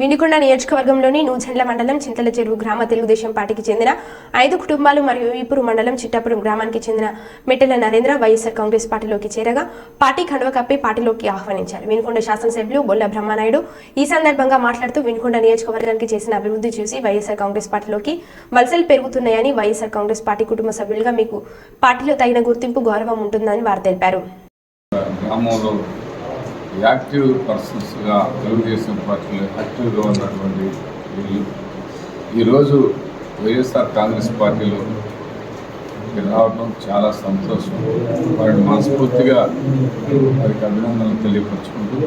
వినుకొండ నియోజకవర్గంలోని నూజెండ్ల మండలం చింతల చెరువు గ్రామ తెలుగుదేశం పార్టీకి చెందిన ఐదు కుటుంబాలు మరియు ఈపురు మండలం చిట్టాపురం గ్రామానికి చెందిన మెట్టెల నరేంద్ర వైఎస్ఆర్ కాంగ్రెస్ పార్టీలోకి చేరగా పార్టీ కండువ కప్పి పార్టీలోకి ఆహ్వానించారు. వినుకొండ శాసనసభ్యులు బొల్ల బ్రహ్మనాయుడు ఈ సందర్భంగా మాట్లాడుతూ వినుకొండ నియోజకవర్గానికి చేసిన అభివృద్ధి చూసి వైఎస్ఆర్ కాంగ్రెస్ పార్టీలోకి వలసలు పెరుగుతున్నాయని వైఎస్ఆర్ కాంగ్రెస్ పార్టీ కుటుంబ సభ్యులుగా మీకు పార్టీలో తగిన గుర్తింపు గౌరవం ఉంటుందని వారు తెలిపారు. యాక్టివ్ పర్సన్స్గా తెలుగుదేశం పార్టీలో యాక్టివ్గా ఉన్నటువంటి వీళ్ళు. ఈరోజు వైఎస్ఆర్ కాంగ్రెస్ పార్టీలో రావడం చాలా సంతోషం. వారిని మనస్ఫూర్తిగా వారికి అభినందనలు తెలియపరుచుకుంటూ.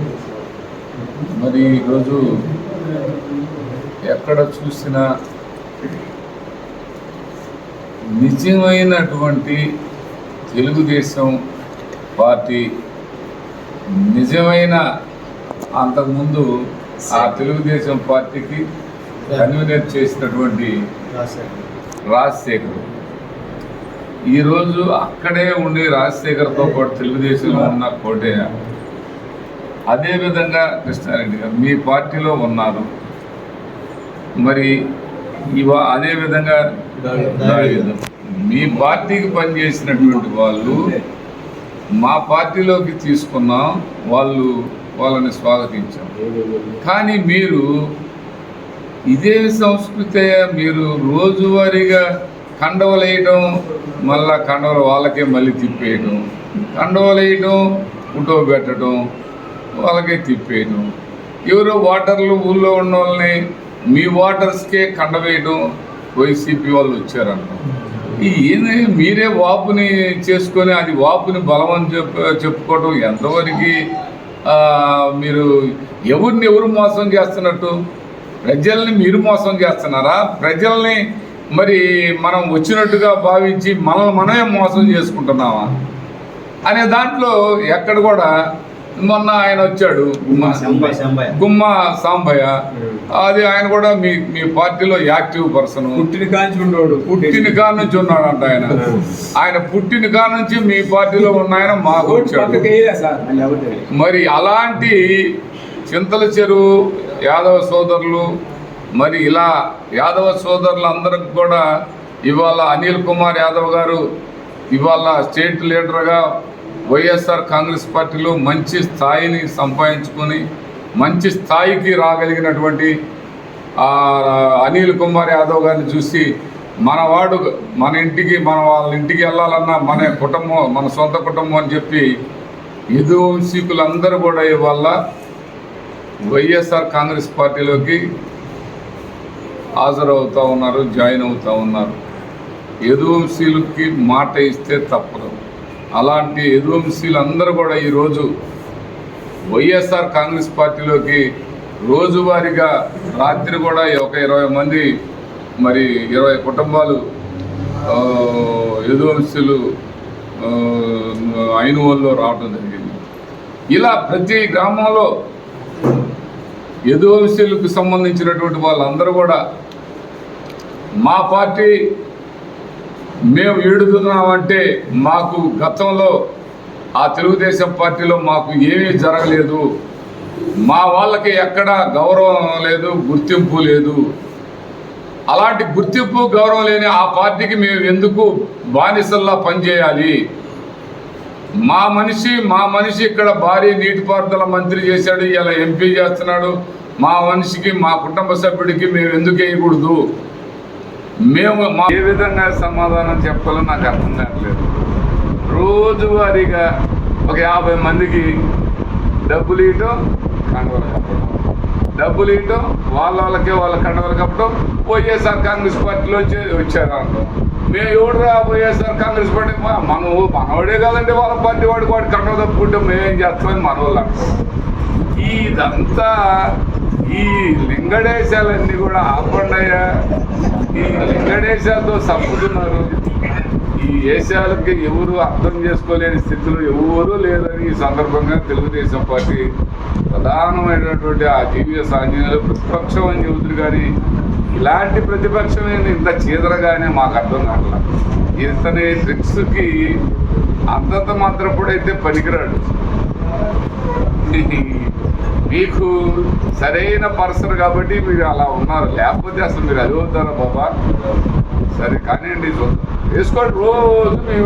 మరి ఈరోజు ఎక్కడ చూసినా నిజమైనటువంటి తెలుగుదేశం పార్టీ నిజమైన అంతకుముందు ఆ తెలుగుదేశం పార్టీకి కన్వీనర్ చేసినటువంటి రాజశేఖర్. ఈరోజు అక్కడే ఉండి రాజశేఖర్తో పాటు తెలుగుదేశంలో ఉన్న కోటయ్య. అదేవిధంగా కృష్ణారెడ్డి గారు మీ పార్టీలో ఉన్నారు. మరి ఇవా అదేవిధంగా. మీ పార్టీకి పనిచేసినటువంటి వాళ్ళు మా పార్టీలోకి తీసుకున్నాం వాళ్ళు వాళ్ళని స్వాగతించాం. కానీ మీరు ఇదే సంస్కృతే మీరు రోజువారీగా కండవలేయడం మళ్ళా కండవలు వాళ్ళకే మళ్ళీ తిప్పేయడం కండవలేయడం ఫోటో పెట్టడం వాళ్ళకే తిప్పేయడం ఎవరో వాటర్లు ఊళ్ళో ఉన్న వాళ్ళని మీ వాటర్స్కే కండవేయడం వైసీపీ వాళ్ళు వచ్చారంట. ఈ ఏంది మీరే వాపుని చేసుకొని అది వాపుని బలం అని చెప్ప చెప్పుకోవడం ఎంతవరకు మీరు ఎవరిని ఎవరు మోసం చేస్తున్నట్టు? ప్రజల్ని మీరు మోసం చేస్తున్నారా? ప్రజల్ని మరి మనం వచ్చినట్టుగా భావించి మనల్ని మనమే మోసం చేసుకుంటున్నామా? అనే దాంట్లో ఎక్కడ కూడా మొన్న ఆయన వచ్చాడు. గుమ్మ సంబయ్య, అది ఆయన కూడా మీ మీ పార్టీలో యాక్టివ్ పర్సన్. పుట్టిన కాంచి ఉండోడు పుట్టిన కాడ నుంచి ఉన్నాడంట ఆయన. ఆయన పుట్టిన కాడ నుంచి మీ పార్టీలో ఉన్న ఆయన మాకు వచ్చాడు. మరి అలాంటి చింతల చెరువు యాదవ సోదరులు మరి ఇలా యాదవ సోదరులు అందరికి కూడా ఇవాళ అనిల్ కుమార్ యాదవ్ గారు ఇవాళ స్టేట్ లీడర్గా వైఎస్ఆర్ కాంగ్రెస్ పార్టీలో మంచి స్థాయిని సంపాదించుకొని మంచి స్థాయికి రాగలిగినటువంటి అనిల్ కుమార్ యాదవ్ గారిని చూసి మనవాడు మన ఇంటికి మన వాళ్ళ ఇంటికి వెళ్ళాలన్నా మన కుటుంబం మన సొంత కుటుంబం అని చెప్పి యదు వంశీకులందరూ కూడా ఇవాళ వైఎస్ఆర్ కాంగ్రెస్ పార్టీలోకి హాజరవుతూ ఉన్నారు జాయిన్ అవుతూ ఉన్నారు. యదువంశీలకి మాట ఇస్తే తప్పదు. అలాంటి యదువంశీలందరూ కూడా ఈరోజు వైఎస్ఆర్ కాంగ్రెస్ పార్టీలోకి రోజువారీగా రాత్రి కూడా ఒక ఇరవై మంది మరి ఇరవై కుటుంబాలు ఆ, యదువంశీలు ఐనువల్లో రావడం జరిగింది. ఇలా ప్రతి గ్రామంలో ఎదువంశీలకు సంబంధించినటువంటి వాళ్ళందరూ కూడా మా పార్టీ మేము ఏడుతున్నామంటే మాకు గతంలో ఆ తెలుగుదేశం పార్టీలో మాకు ఏమీ జరగలేదు. మా వాళ్ళకి ఎక్కడ గౌరవం లేదు గుర్తింపు లేదు. అలాంటి గుర్తింపు గౌరవం లేని ఆ పార్టీకి మేము ఎందుకు బానిసల్లా పనిచేయాలి? మా మనిషి మా మనిషి ఇక్కడ భారీ నీటిపారుదల మంత్రి చేశాడు ఇలా ఎంపీ చేస్తున్నాడు. మా మనిషికి మా కుటుంబ సభ్యుడికి మేము ఎందుకు వేయకూడదు? మేము మా ఏ విధంగా సమాధానం చెప్పాలో నాకు అర్థం కావట్లేదు. రోజువారీగా ఒక యాభై మందికి డబ్బులు ఇవ్వటం కండవలు కప్పడం. డబ్బులు ఇవ్వటం వాళ్ళ వాళ్ళకే వాళ్ళ కండవలు కప్పడం. వైఎస్ఆర్ కాంగ్రెస్ పార్టీలో వచ్చి- వచ్చారు అంటాం. మేము ఎవడురా వైఎస్ఆర్ కాంగ్రెస్ పార్టీ? మనం మనవాడే కాదండి వాళ్ళ పార్టీ వాడికి వాడి కండవ తప్పుకుంటే మేమేం చేస్తామని మన వాళ్ళు అంటాం. ఇదంతా ఈ లింగడేశాలన్నీ కూడా ఆపండయ్యా. ఈ లింగడేశాలతో చంపుతున్నారు ఈ దేశాలకి ఎవరు అర్థం చేసుకోలేని స్థితిలో ఎవరూ లేదని ఈ సందర్భంగా తెలుగుదేశం పార్టీ ప్రధానమైనటువంటి ఆ జీవీఎస్ ఆంజనేయులు ప్రతిపక్షం అని చెబుతురు కానీ ఇలాంటి ప్రతిపక్షమైన ఇంత చీదరగానే మాకు అర్థం కావట్లా. ఇతని ట్రిక్స్కి అంతంత మాత్రప్పుడైతే పనికిరాడు. మీకు సరైన పర్సన్ కాబట్టి మీరు అలా ఉన్నారు. లేకపోతే అసలు మీరు అది అవుతారా బాబా? సరే కానివ్వండి చూద్దాం. వేసుకోండి రోజు మీ